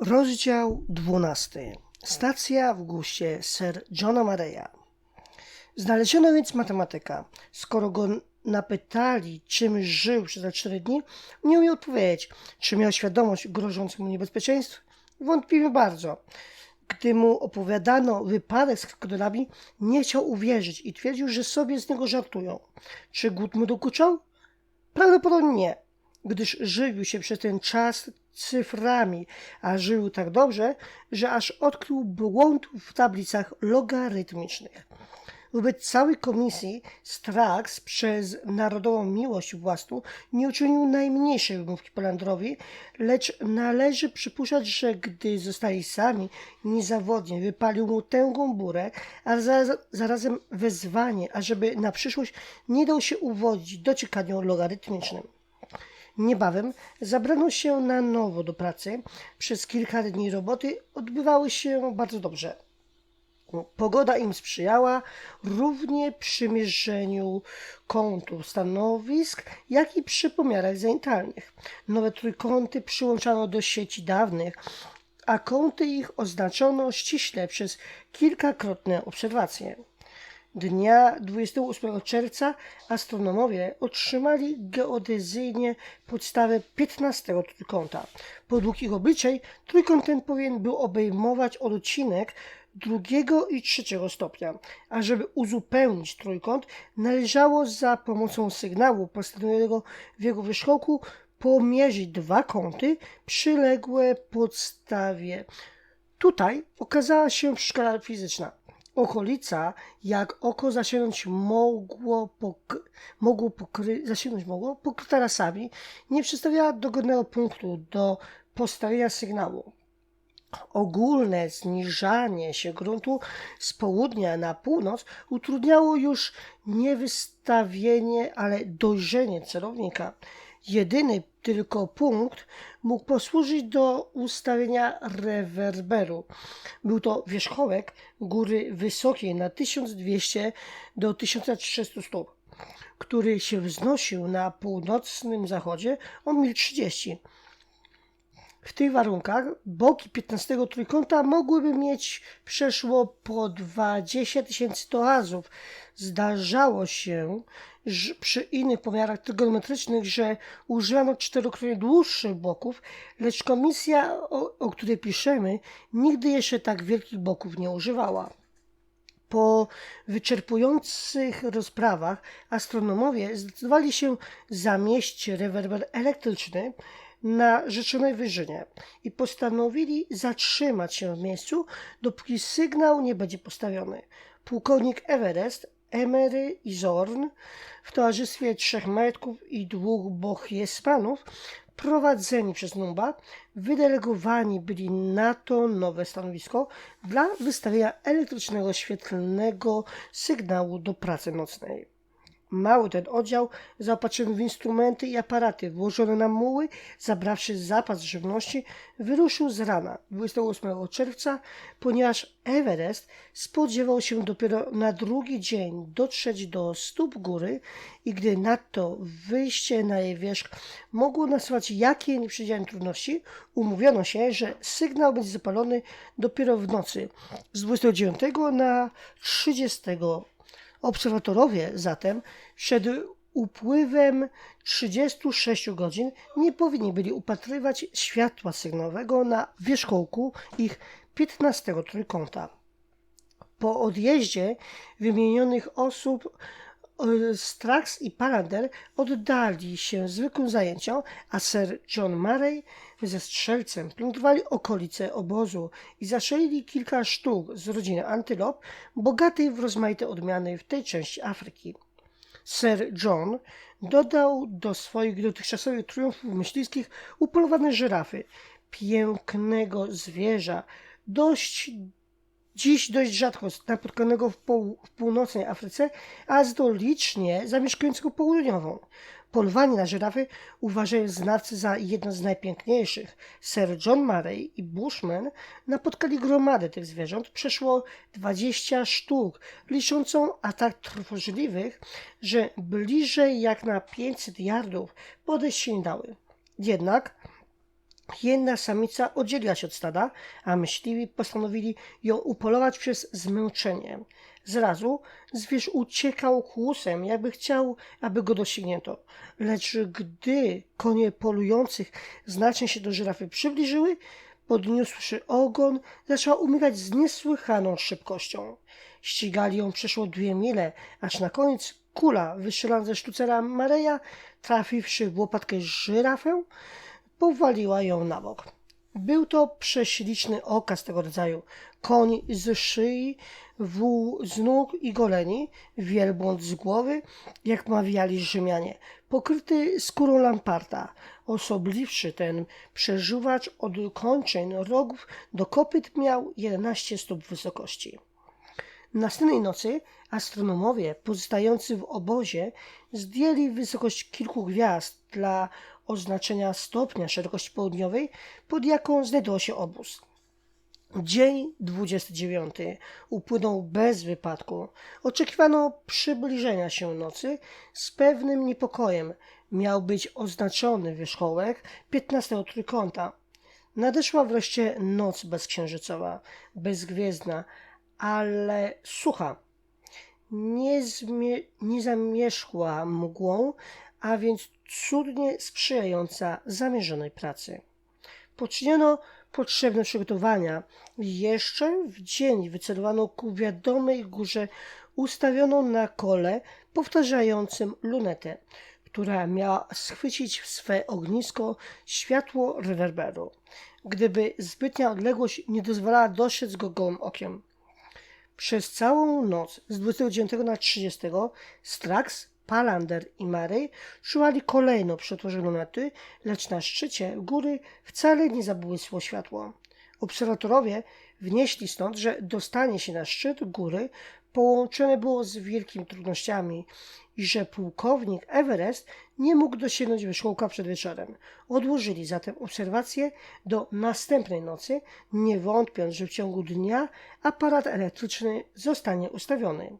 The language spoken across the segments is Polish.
Rozdział 12. Stacja w guście Sir Johna Mareya. Znaleziono więc matematyka. Skoro go napytali, czym żył przez cztery dni, nie umiał odpowiedzieć. Czy miał świadomość grożących mu niebezpieczeństw? Wątpimy bardzo. Gdy mu opowiadano wypadek z krokodylami, nie chciał uwierzyć i twierdził, że sobie z niego żartują. Czy głód mu dokuczał? Prawdopodobnie nie, gdyż żywił się przez ten czas cyframi, a żył tak dobrze, że aż odkrył błąd w tablicach logarytmicznych. Wobec całej komisji Strax przez narodową miłość własną nie uczynił najmniejszej wymówki Polandrowi, lecz należy przypuszczać, że gdy zostali sami, niezawodnie wypalił mu tęgą burę, a za, zarazem wezwanie, ażeby na przyszłość nie dał się uwodzić dociekaniom logarytmicznym. Niebawem zabrano się na nowo do pracy. Przez kilka dni roboty odbywały się bardzo dobrze. Pogoda im sprzyjała równie przy mierzeniu kątów stanowisk, jak i przy pomiarach zenitalnych. Nowe trójkąty przyłączano do sieci dawnych, a kąty ich oznaczono ściśle przez kilkakrotne obserwacje. Dnia 28 czerwca astronomowie otrzymali geodezyjnie podstawę 15 trójkąta. Podług ich obliczeń trójkąt ten powinien był obejmować odcinek drugiego i trzeciego stopnia, a żeby uzupełnić trójkąt, należało za pomocą sygnału postawionego w jego wierzchołku pomierzyć dwa kąty przyległe podstawie. Tutaj okazała się przeszkoda fizyczna. Okolica, jak oko zasięgnąć mogło, pok- mogło pokry- zasięgnąć mogło, pokryta lasami, nie przedstawiała dogodnego punktu do postawienia sygnału. Ogólne zniżanie się gruntu z południa na północ utrudniało już nie wystawienie, ale dojrzenie celownika. Jedyny tylko punkt mógł posłużyć do ustawienia rewerberu. Był to wierzchołek góry wysokiej na 1200 do 1300 stóp, który się wznosił na północnym zachodzie o mil 30. W tych warunkach boki 15 trójkąta mogłyby mieć przeszło po 20 tysięcy toazów. Zdarzało się przy innych pomiarach trygonometrycznych, że używano czterokrotnie dłuższych boków, lecz komisja, o, o której piszemy, nigdy jeszcze tak wielkich boków nie używała. Po wyczerpujących rozprawach astronomowie zdecydowali się zamieścić rewerber elektryczny na rzeczonej wyżynie i postanowili zatrzymać się w miejscu, dopóki sygnał nie będzie postawiony. Pułkownik Everest, Emery i Zorn w towarzystwie trzech metków i dwóch bochiespanów prowadzeni przez Numba, wydelegowani byli na to nowe stanowisko dla wystawienia elektrycznego świetlnego sygnału do pracy nocnej. Mały ten oddział, zaopatrzony w instrumenty i aparaty. Włożone na muły, zabrawszy zapas żywności, wyruszył z rana. 28 czerwca, ponieważ Everest spodziewał się dopiero na drugi dzień dotrzeć do stóp góry i gdy nadto wyjście na jej wierzch mogło nasuwać jakie nieprzewidziane trudności, umówiono się, że sygnał będzie zapalony dopiero w nocy z 29 na 30 Obserwatorowie zatem przed upływem 36 godzin nie powinni byli upatrywać światła sygnałowego na wierzchołku ich 15 trójkąta. Po odjeździe wymienionych osób Strax i Palander oddali się zwykłym zajęciom, a Sir John Murray ze strzelcem plądrowali okolice obozu i zaszelili kilka sztuk z rodziny antylop, bogatej w rozmaite odmiany w tej części Afryki. Sir John dodał do swoich dotychczasowych triumfów myśliwskich upolowane żyrafy, pięknego zwierza, dość dziś dość rzadko napotkanego w, pół, w północnej Afryce, a zdo licznie zamieszkującego południową. Polowanie na żyrafy uważają znawcy za jedno z najpiękniejszych. Sir John Murray i Bushman napotkali gromadę tych zwierząt, przeszło 20 sztuk, liczącą a tak trwożliwych, że bliżej jak na 500 yardów podejść się nie dały. Jednak Jedna samica oddzieliła się od stada, a myśliwi postanowili ją upolować przez zmęczenie. Zrazu zwierz uciekał kłusem, jakby chciał, aby go doścignięto. Lecz gdy konie polujących znacznie się do żyrafy przybliżyły, podniósłszy ogon, zaczęła umykać z niesłychaną szybkością. Ścigali ją przeszło dwie mile, aż na koniec kula wystrzelona ze sztucera Mareja, trafiwszy w łopatkę żyrafę, powaliła ją na bok. Był to prześliczny okaz tego rodzaju. Koń z szyi, wół z nóg i goleni, wielbłąd z głowy, jak mawiali Rzymianie, pokryty skórą lamparta. Osobliwszy ten przeżuwacz od kończyn rogów do kopyt miał 11 stóp wysokości. Następnej nocy astronomowie pozostający w obozie zdjęli wysokość kilku gwiazd dla oznaczenia stopnia szerokości południowej, pod jaką znajdował się obóz. Dzień 29 upłynął bez wypadku. Oczekiwano przybliżenia się nocy z pewnym niepokojem. Miał być oznaczony wierzchołek 15 trójkąta. Nadeszła wreszcie noc bezksiężycowa, bezgwiezdna, ale sucha. Nie, zmie- nie zamierzchła mgłą, a więc cudnie sprzyjająca zamierzonej pracy. Poczyniono potrzebne przygotowania. Jeszcze w dzień wycelowano ku wiadomej górze ustawioną na kole powtarzającym lunetę, która miała schwycić w swe ognisko światło rewerberu, gdyby zbytnia odległość nie dozwalała dostrzec go gołym okiem. Przez całą noc z 29 na 30 Strax, Palander i Mary czuwali kolejno przy otworze lunety, lecz na szczycie góry wcale nie zabłysło światło. Obserwatorowie wnieśli stąd, że dostanie się na szczyt góry połączone było z wielkimi trudnościami i że pułkownik Everest nie mógł dosięgnąć wierzchołka przed wieczorem. Odłożyli zatem obserwacje do następnej nocy, nie wątpiąc, że w ciągu dnia aparat elektryczny zostanie ustawiony.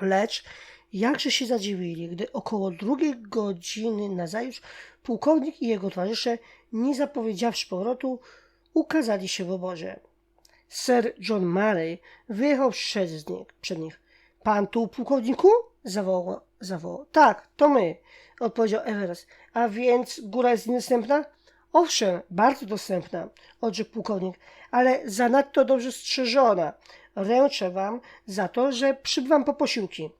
Lecz jakże się zadziwili, gdy około drugiej godziny nazajutrz pułkownik i jego towarzysze, nie zapowiedziawszy powrotu, ukazali się w obozie. Sir John Murray wyjechał przed nich. Przed nich. Pan tu, pułkowniku? Zawołał. zawołał. Tak, to my, odpowiedział Everest. A więc góra jest niedostępna? Owszem, bardzo dostępna, odrzekł pułkownik, ale zanadto dobrze strzeżona. Ręczę wam za to, że przybywam po posiłki.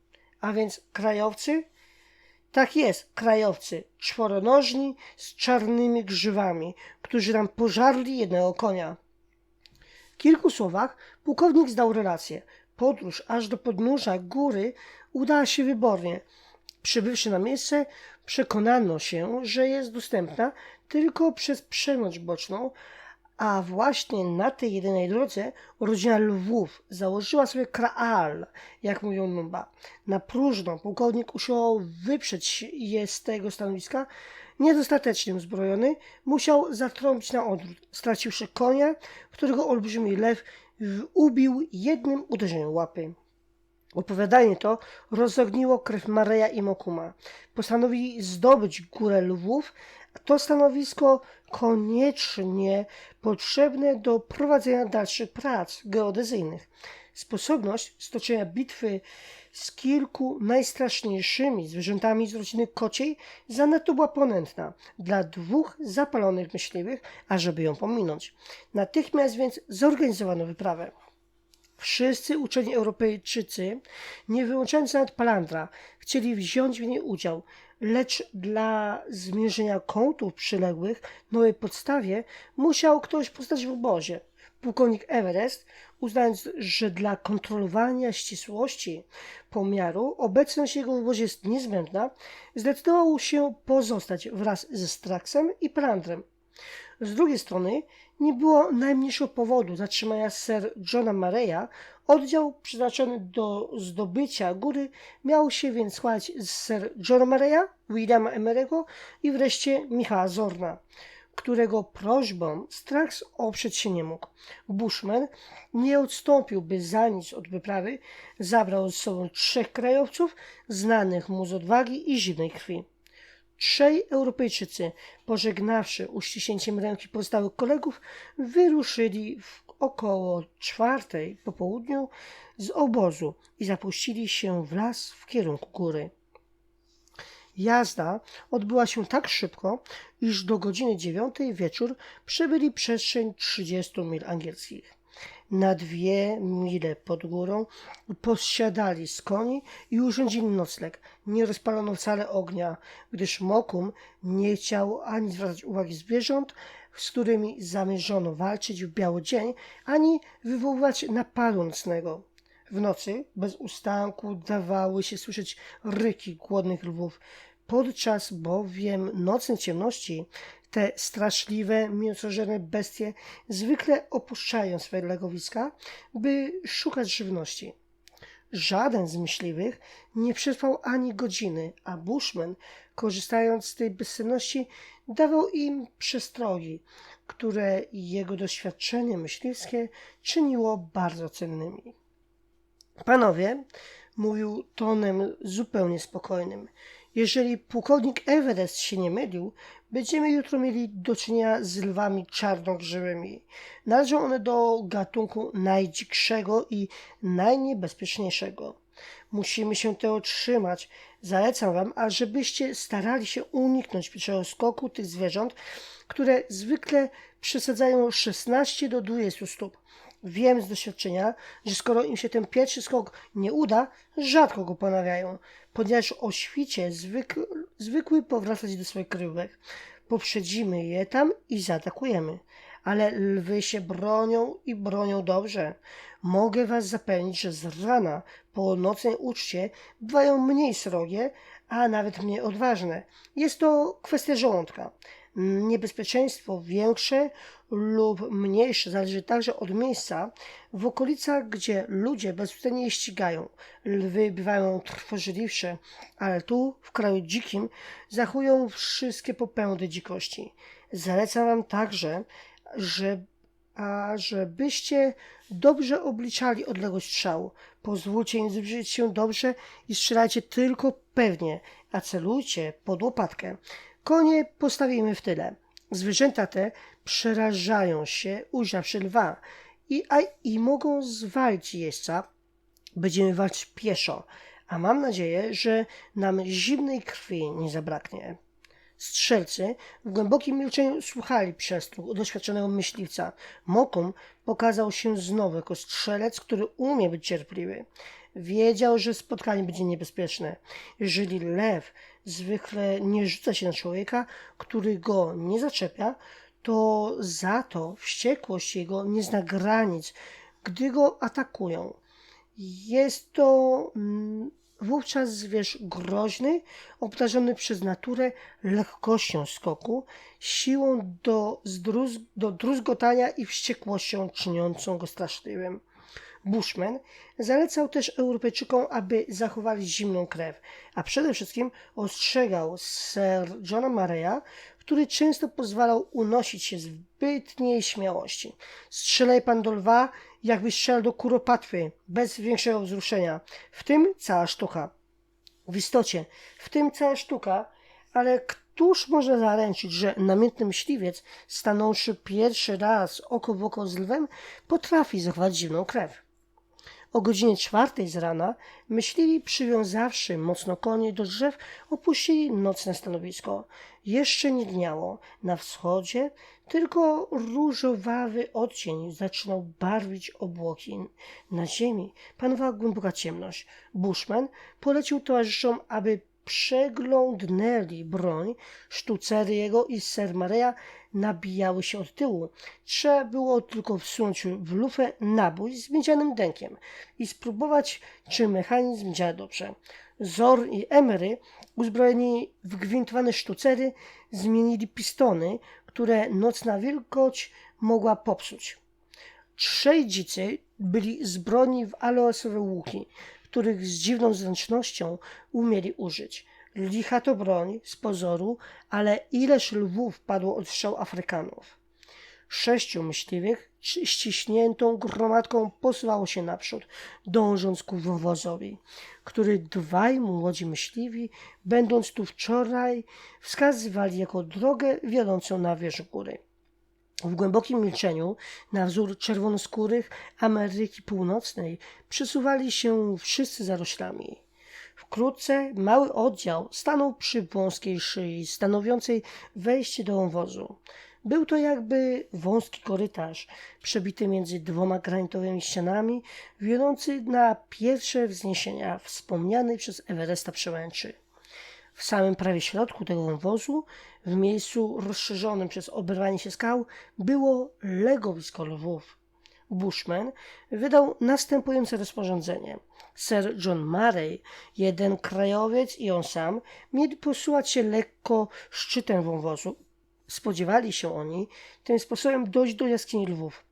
A więc krajowcy? Tak jest, krajowcy, czworonożni z czarnymi grzywami, którzy nam pożarli jednego konia. W kilku słowach pułkownik zdał relację. Podróż aż do podnóża góry udała się wybornie. Przybywszy na miejsce, przekonano się, że jest dostępna tylko przez przemocz boczną, a właśnie na tej jedynej drodze rodzina lwów założyła sobie kraal, jak mówią Numba. Na próżno pułkownik usiłował wyprzeć je z tego stanowiska. Niedostatecznie uzbrojony, musiał zatrąbić na odwrót, straciwszy konia, którego olbrzymi lew ubił jednym uderzeniem łapy. Opowiadanie to rozogniło krew Mareja i Mokuma. Postanowili zdobyć górę lwów, to stanowisko koniecznie potrzebne do prowadzenia dalszych prac geodezyjnych. Sposobność stoczenia bitwy z kilku najstraszniejszymi zwierzętami z rodziny kociej zanadto była ponętna dla dwóch zapalonych myśliwych, ażeby ją pominąć. Natychmiast więc zorganizowano wyprawę. Wszyscy uczeni Europejczycy, nie wyłączając nawet Palandra, chcieli wziąć w niej udział, lecz dla zmierzenia kątów przyległych nowej podstawie musiał ktoś postać w obozie. Pułkownik Everest, uznając, że dla kontrolowania ścisłości pomiaru obecność jego w obozie jest niezbędna, zdecydował się pozostać wraz ze Straxem i Palandrem. Z drugiej strony nie było najmniejszego powodu zatrzymania Sir Johna Mareya. Oddział przeznaczony do zdobycia góry miał się więc składać z Sir Johna Mareya, Williama Emery'ego i wreszcie Michała Zorna, którego prośbą Strax oprzeć się nie mógł. Bushman nie odstąpiłby za nic od wyprawy, zabrał ze sobą trzech krajowców znanych mu z odwagi i zimnej krwi. Trzej Europejczycy, pożegnawszy uściśnięciem ręki pozostałych kolegów, wyruszyli w około czwartej po południu z obozu i zapuścili się w las w kierunku góry. Jazda odbyła się tak szybko, iż do godziny dziewiątej wieczór przebyli przestrzeń 30 mil angielskich. Na dwie mile pod górą posiadali z koni i urządzili nocleg. Nie rozpalono wcale ognia, gdyż Mokum nie chciał ani zwracać uwagi zwierząt, z którymi zamierzono walczyć w biały dzień, ani wywoływać napadu nocnego. W nocy bez ustanku dawały się słyszeć ryki głodnych lwów. Podczas bowiem nocnej ciemności te straszliwe, mięsożerne bestie zwykle opuszczają swoje legowiska, by szukać żywności. Żaden z myśliwych nie przetrwał ani godziny, a Bushman, korzystając z tej bezsenności, dawał im przestrogi, które jego doświadczenie myśliwskie czyniło bardzo cennymi. Panowie, mówił tonem zupełnie spokojnym, jeżeli pułkownik Everest się nie mylił, będziemy jutro mieli do czynienia z lwami czarnogrzywymi. Należą one do gatunku najdzikszego i najniebezpieczniejszego. Musimy się tego trzymać. Zalecam wam, ażebyście starali się uniknąć pierwszego skoku tych zwierząt, które zwykle przesadzają 16 do 20 stóp. Wiem z doświadczenia, że skoro im się ten pierwszy skok nie uda, rzadko go ponawiają, ponieważ o świcie zwykły, zwykły powracać do swoich kryjówek. Poprzedzimy je tam i zaatakujemy. Ale lwy się bronią i bronią dobrze. Mogę was zapewnić, że z rana po nocnej uczcie bywają mniej srogie, a nawet mniej odważne. Jest to kwestia żołądka. Niebezpieczeństwo większe lub mniejsze zależy także od miejsca. W okolicach, gdzie ludzie bezwzględnie je ścigają, lwy bywają trwożliwsze, ale tu, w kraju dzikim, zachują wszystkie popędy dzikości. Zalecam wam także, że a żebyście dobrze obliczali odległość strzału. Pozwólcie im zbliżyć się dobrze i strzelajcie tylko pewnie, a celujcie pod łopatkę. Konie postawimy w tyle. Zwierzęta te przerażają się, ujrzawszy lwa i, a, i mogą zwalić jeźdźca. Będziemy walczyć pieszo, a mam nadzieję, że nam zimnej krwi nie zabraknie. Strzelcy w głębokim milczeniu słuchali przestróg doświadczonego myśliwca. Mokum pokazał się znowu jako strzelec, który umie być cierpliwy. Wiedział, że spotkanie będzie niebezpieczne. Jeżeli lew zwykle nie rzuca się na człowieka, który go nie zaczepia, to za to wściekłość jego nie zna granic, gdy go atakują. Jest to mm, wówczas zwierz groźny, obdarzony przez naturę lekkością skoku, siłą do, zdruz, do druzgotania i wściekłością czyniącą go straszliwym. Bushman zalecał też Europejczykom, aby zachowali zimną krew, a przede wszystkim ostrzegał Sir Johna Mareya, który często pozwalał unosić się zbytniej śmiałości. Strzelaj pan do lwa, jakby strzelał do kuropatwy, bez większego wzruszenia. W tym cała sztuka. W istocie, w tym cała sztuka, ale któż może zaręczyć, że namiętny myśliwiec, stanąwszy pierwszy raz oko w oko z lwem, potrafi zachować zimną krew? O godzinie czwartej z rana myśliwi, przywiązawszy mocno konie do drzew, opuścili nocne stanowisko. Jeszcze nie dniało. Na wschodzie tylko różowawy odcień zaczynał barwić obłoki. Na ziemi panowała głęboka ciemność. Bushman polecił towarzyszom, aby przeglądnęli broń, sztucery jego i ser Maria nabijały się od tyłu. Trzeba było tylko wsunąć w lufę nabój z miedzianym dękiem i spróbować, czy mechanizm działa dobrze. Zor i Emery, uzbrojeni w gwintowane sztucery, zmienili pistony, które nocna wilgoć mogła popsuć. Trzej dzicy byli zbrojni w aloesowe łuki, których z dziwną zręcznością umieli użyć. Licha to broń z pozoru, ale ileż lwów padło od strzał Afrykanów. Sześciu myśliwych ściśniętą gromadką posuwało się naprzód, dążąc ku wąwozowi, który dwaj młodzi myśliwi, będąc tu wczoraj, wskazywali jako drogę wiodącą na wierzch góry. W głębokim milczeniu, na wzór czerwonoskórych Ameryki Północnej, przesuwali się wszyscy zaroślami. Wkrótce mały oddział stanął przy wąskiej szyi, stanowiącej wejście do wąwozu. Był to jakby wąski korytarz, przebity między dwoma granitowymi ścianami, wiodący na pierwsze wzniesienia wspomnianej przez Everesta przełęczy. W samym prawie środku tego wąwozu, w miejscu rozszerzonym przez oberwanie się skał, było legowisko lwów. Bushman wydał następujące rozporządzenie. Sir John Murray, jeden krajowiec i on sam mieli posuwać się lekko szczytem wąwozu. Spodziewali się oni tym sposobem dojść do jaskini lwów,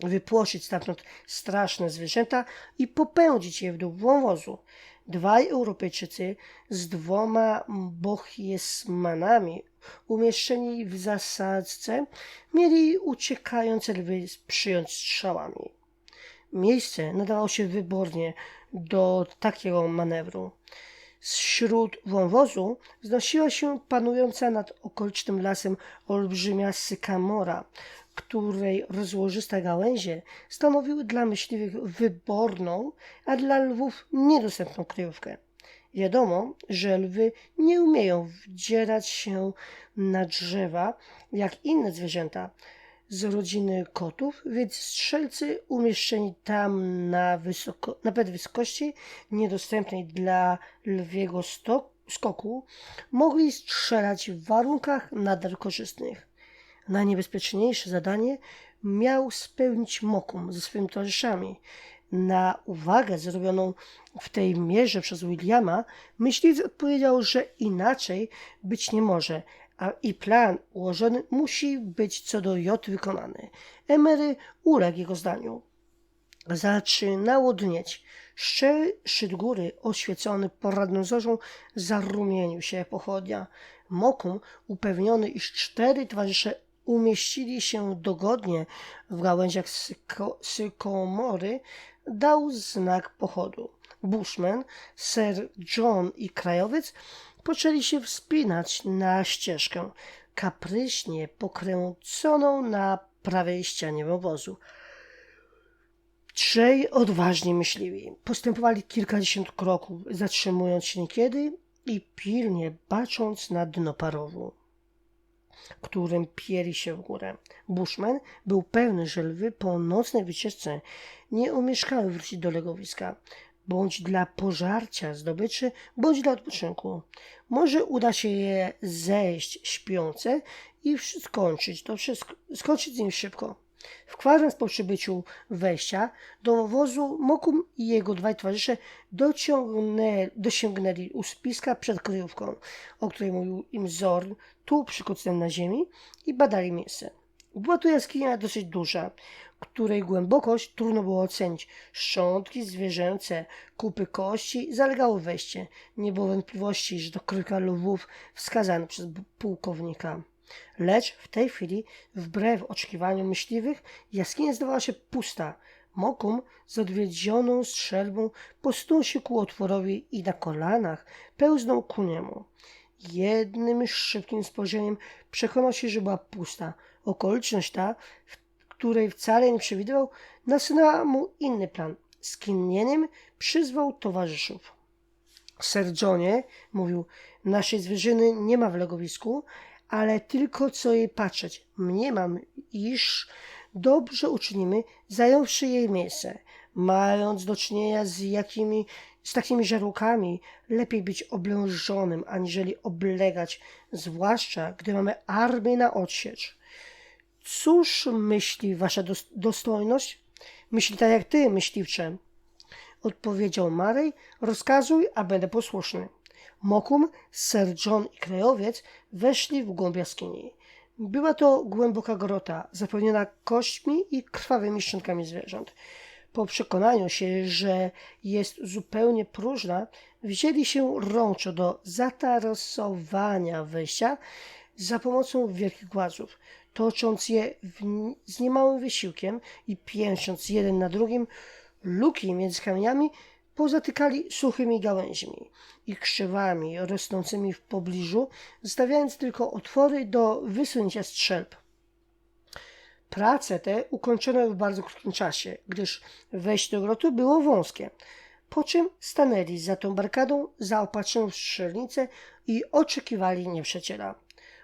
wypłoszyć stamtąd straszne zwierzęta i popędzić je w dół wąwozu. Dwaj Europejczycy z dwoma bochiesmanami umieszczeni w zasadzce mieli uciekające lwy przyjąć strzałami. Miejsce nadawało się wybornie do takiego manewru. Zśród wąwozu wznosiła się panująca nad okolicznym lasem olbrzymia sykamora, której rozłożyste gałęzie stanowiły dla myśliwych wyborną, a dla lwów niedostępną kryjówkę. Wiadomo, że lwy nie umieją wdzierać się na drzewa jak inne zwierzęta z rodziny kotów, więc strzelcy umieszczeni tam na, wysoko, wysokości niedostępnej dla lwiego sto, skoku mogli strzelać w warunkach nader korzystnych. Najniebezpieczniejsze zadanie miał spełnić Mokum ze swoimi towarzyszami. Na uwagę zrobioną w tej mierze przez Williama, myśliwy odpowiedział, że inaczej być nie może, a i plan ułożony musi być co do J wykonany. Emery uległ jego zdaniu. Zaczynało dnieć. Szczery szczyt góry, oświecony poradną zorzą, zarumienił się pochodnia. Mokum, upewniony, iż cztery towarzysze umieścili się dogodnie w gałęziach syko, sykomory, dał znak pochodu. Bushman, Sir John i krajowiec poczęli się wspinać na ścieżkę, kapryśnie pokręconą na prawej ścianie wąwozu. Trzej odważni myśliwi postępowali kilkadziesiąt kroków, zatrzymując się niekiedy i pilnie bacząc na dno parowu, którym pieli się w górę. Bushman był pewny, że lwy po nocnej wycieczce nie umieszkały wrócić do legowiska, bądź dla pożarcia zdobyczy, bądź dla odpoczynku. Może uda się je zejść śpiące i skończyć to wszystko, skończyć z nim szybko. W kwadrans po przybyciu wejścia do wozu Mokum i jego dwaj towarzysze dociągnęli, dosięgnęli u spiska przed kryjówką, o której mówił im Zorn, tu przykucnął na ziemi i badali miejsce. Była to jaskinia dosyć duża, której głębokość trudno było ocenić. Szczątki zwierzęce, kupy kości zalegały wejście. Nie było wątpliwości, że to kryjówka lwów wskazana przez pułkownika. Lecz w tej chwili, wbrew oczekiwaniom myśliwych, jaskinia zdawała się pusta. Mokum z odwiedzioną strzelbą posunął się ku otworowi i na kolanach pełznął ku niemu. Jednym szybkim spojrzeniem przekonał się, że była pusta. Okoliczność ta, której wcale nie przewidywał, nasunęła mu inny plan. Skinieniem przyzwał towarzyszów. Sir Johnie, mówił, naszej zwierzyny nie ma w legowisku, ale tylko co jej patrzeć. Mniemam, iż dobrze uczynimy, zająwszy jej miejsce. Mając do czynienia z jakimi, z takimi żarłokami, lepiej być oblężonym, aniżeli oblegać, zwłaszcza gdy mamy armię na odsiecz. Cóż myśli wasza dos- dostojność? Myśli tak jak ty, myśliwcze. Odpowiedział Marej, rozkazuj, a będę posłuszny. Mokum, Sir John i krajowiec weszli w głąb jaskini. Była to głęboka grota, zapełniona kośćmi i krwawymi szczątkami zwierząt. Po przekonaniu się, że jest zupełnie próżna, wzięli się rączo do zatarasowania wejścia za pomocą wielkich głazów. tocząc je z niemałym wysiłkiem i piętrząc jeden na drugim, luki między kamieniami pozatykali suchymi gałęźmi i krzewami rosnącymi w pobliżu, zostawiając tylko otwory do wysunięcia strzelb. Prace te ukończono w bardzo krótkim czasie, gdyż wejście do grotu było wąskie. Po czym stanęli za tą barkadą, zaopatrzoną w strzelnicę i oczekiwali nieprzyjaciela.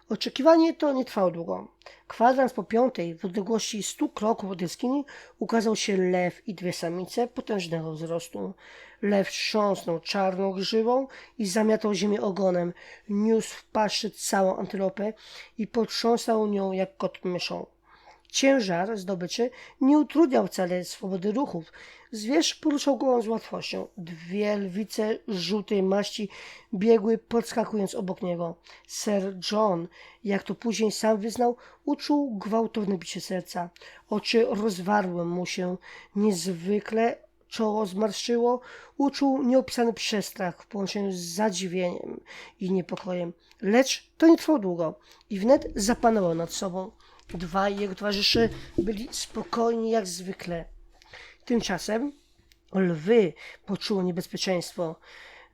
Oczekiwanie to nie trwało długo. Kwadrans po piątej, w odległości stu kroków od jaskini, ukazał się lew i dwie samice potężnego wzrostu. Lew trząsnął czarną grzywą i zamiatał ziemię ogonem, niósł w paszy całą antylopę i potrząsał nią jak kot myszą. Ciężar zdobyczy nie utrudniał wcale swobody ruchów. Zwierz poruszał głową z łatwością. Dwie lwice żółtej maści biegły, podskakując obok niego. Sir John, jak to później sam wyznał, uczuł gwałtowne bicie serca. Oczy rozwarły mu się niezwykle, czoło zmarszczyło, uczuł nieopisany przestrach w połączeniu z zadziwieniem i niepokojem. Lecz to nie trwało długo i wnet zapanował nad sobą. Dwaj jego towarzysze byli spokojni jak zwykle. Tymczasem lwy poczuły niebezpieczeństwo.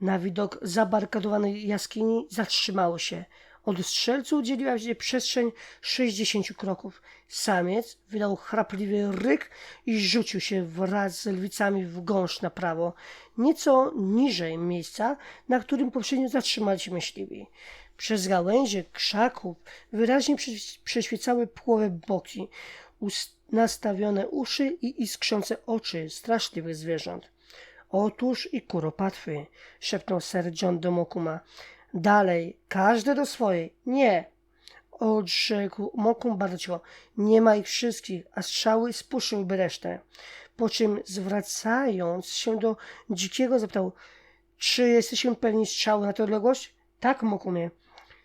Na widok zabarkadowanej jaskini zatrzymały się. Od strzelców udzieliła się przestrzeń 60 kroków. Samiec wydał chrapliwy ryk i rzucił się wraz z lwicami w gąszcz na prawo, nieco niżej miejsca, na którym poprzednio zatrzymali się myśliwi. Przez gałęzie krzaków wyraźnie prześ- przeświecały płowe boki, nastawione uszy i iskrzące oczy straszliwych zwierząt. Otóż i kuropatwy, szepnął Sir John do Mokuma. Dalej, każde do swojej. Nie, odrzekł Mokum bardzo. Nie ma ich wszystkich, a strzały spuszczyłyby resztę. Po czym zwracając się do dzikiego zapytał, czy jesteśmy pewni strzały na tę odległość? Tak, Mokumie.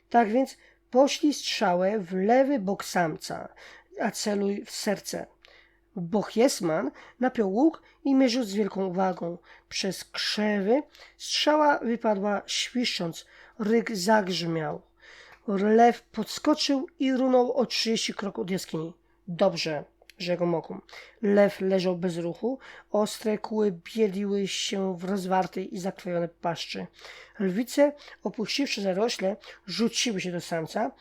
Tak więc poślij strzałę w lewy bok samca, a celuj w serce. Bochiesman napiął łuk i mierzył z wielką uwagą. Przez krzewy strzała wypadła świszcząc, ryk zagrzmiał. Lew podskoczył i runął o 30 kroków od jaskini. Dobrze, rzekł Mokum. Lew leżał bez ruchu, ostre kły bieliły się w rozwartej i zakrwawionej paszczy. Lwice, opuściwszy zarośle, rzuciły się do samca.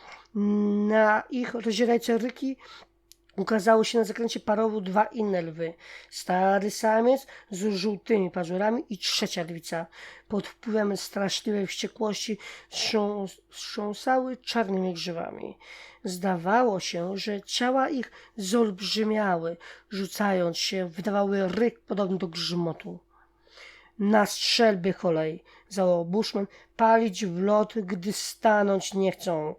Na ich rozdzierające ryki ukazały się na zakręcie parowu dwa inne lwy. Stary samiec z żółtymi pazurami i trzecia lwica. Pod wpływem straszliwej wściekłości wstrząs- wstrząsały czarnymi grzywami. Zdawało się, że ciała ich zolbrzymiały, rzucając się, wydawały ryk podobny do grzmotu. Na strzelby kolej, zawołał Bushman, palić w lot, gdy stanąć nie chcą.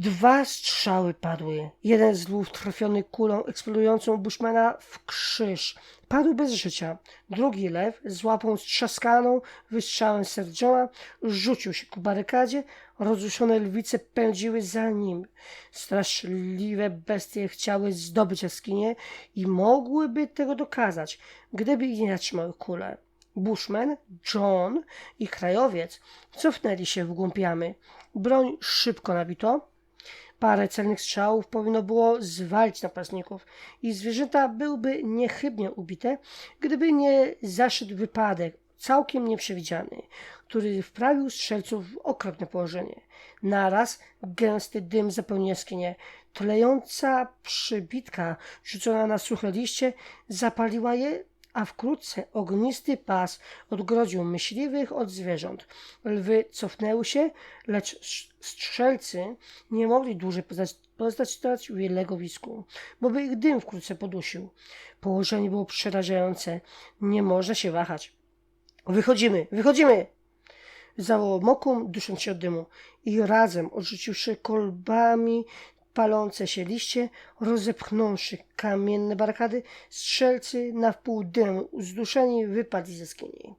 Dwa strzały padły. Jeden z lwów trafiony kulą eksplodującą Bushmana w krzyż. Padł bez życia. Drugi lew z łapą strzaskaną wystrzałem Sir Johna rzucił się ku barykadzie. Rozruszone lwice pędziły za nim. Straszliwe bestie chciały zdobyć jaskinię i mogłyby tego dokazać, gdyby nie zatrzymały kule. Bushman, John i krajowiec cofnęli się w głąb jamy. Broń szybko nabito. Parę celnych strzałów powinno było zwalić napastników i zwierzęta byłyby niechybnie ubite, gdyby nie zaszedł wypadek, całkiem nieprzewidziany, który wprawił strzelców w okropne położenie. Naraz gęsty dym zapełnił jaskinię. Tlejąca przybitka rzucona na suche liście zapaliła je, a wkrótce ognisty pas odgrodził myśliwych od zwierząt. Lwy cofnęły się, lecz strzelcy nie mogli dłużej pozostać- w legowisku, bo by ich dym wkrótce podusił. Położenie było przerażające. Nie można się wahać. Wychodzimy, wychodzimy! Zawołał Mokum, dusząc się od dymu i razem, odrzuciwszy kolbami palące się liście, rozepchnąwszy kamienne barykady, strzelcy na wpół dymu zduszeni wypadli ze jaskini.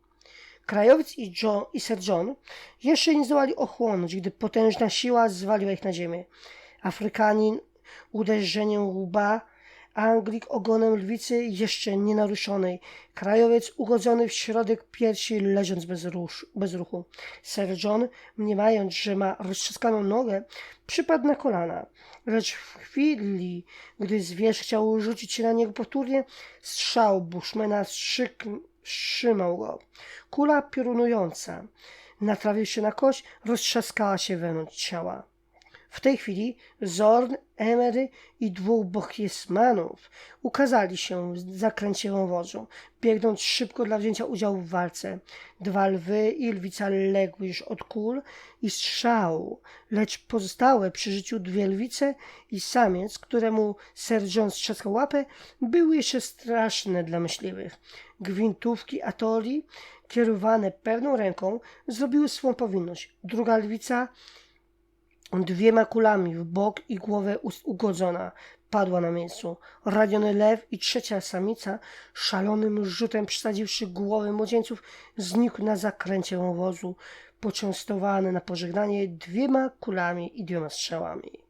Krajowiec i, John, i Sir John jeszcze nie zdołali ochłonąć, gdy potężna siła zwaliła ich na ziemię. Afrykanin uderzeniem łba Anglik ogonem lwicy jeszcze nienaruszonej, krajowiec ugodzony w środek piersi, leżąc bez, bez ruchu. Sir John, mniemając, że ma roztrzaskaną nogę, przypadł na kolana. Lecz w chwili, gdy zwierz chciał rzucić się na niego powtórnie, strzał Bushmana wstrzymał go. Kula piorunująca, natrawiwszy na kość, roztrzaskała się wewnątrz ciała. W tej chwili Zorn, Emery i dwóch bochjesmanów ukazali się w zakręcie wąwozu, biegnąc szybko dla wzięcia udziału w walce. Dwa lwy i lwica legły już od kul i strzału, lecz pozostałe przy życiu dwie lwice i samiec, któremu Sir John strzaskał łapę, były jeszcze straszne dla myśliwych. Gwintówki Atoli, kierowane pewną ręką, zrobiły swą powinność. Druga lwica dwiema kulami w bok i głowę ugodzona. Padła na miejscu. Raniony lew i trzecia samica, szalonym rzutem przysadziwszy głowy młodzieńców, znikł na zakręcie wąwozu, poczęstowany na pożegnanie dwiema kulami i dwiema strzałami.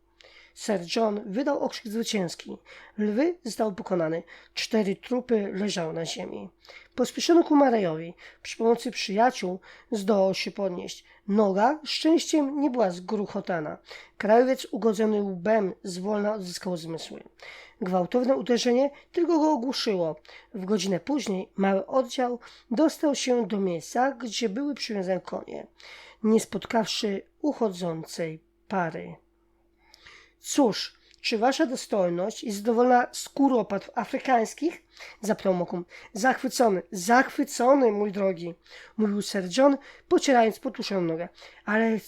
Sir John wydał okrzyk zwycięski. Lwy zostały pokonane. Cztery trupy leżały na ziemi. Pospieszono ku Marejowi. Przy pomocy przyjaciół zdołał się podnieść. Noga szczęściem nie była zgruchotana. Krajowiec ugodzony łbem zwolna odzyskał zmysły. Gwałtowne uderzenie tylko go ogłuszyło. W godzinę później mały oddział dostał się do miejsca, gdzie były przywiązane konie, nie spotkawszy uchodzącej pary. Cóż, czy wasza dostojność jest zadowolona z kuropatw afrykańskich? Zapytał Mokum. Zachwycony, zachwycony, mój drogi, mówił Sir John, pocierając potuszoną nogę. Ale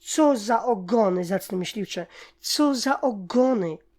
co za ogony, zacne myśliwcze, co za ogony!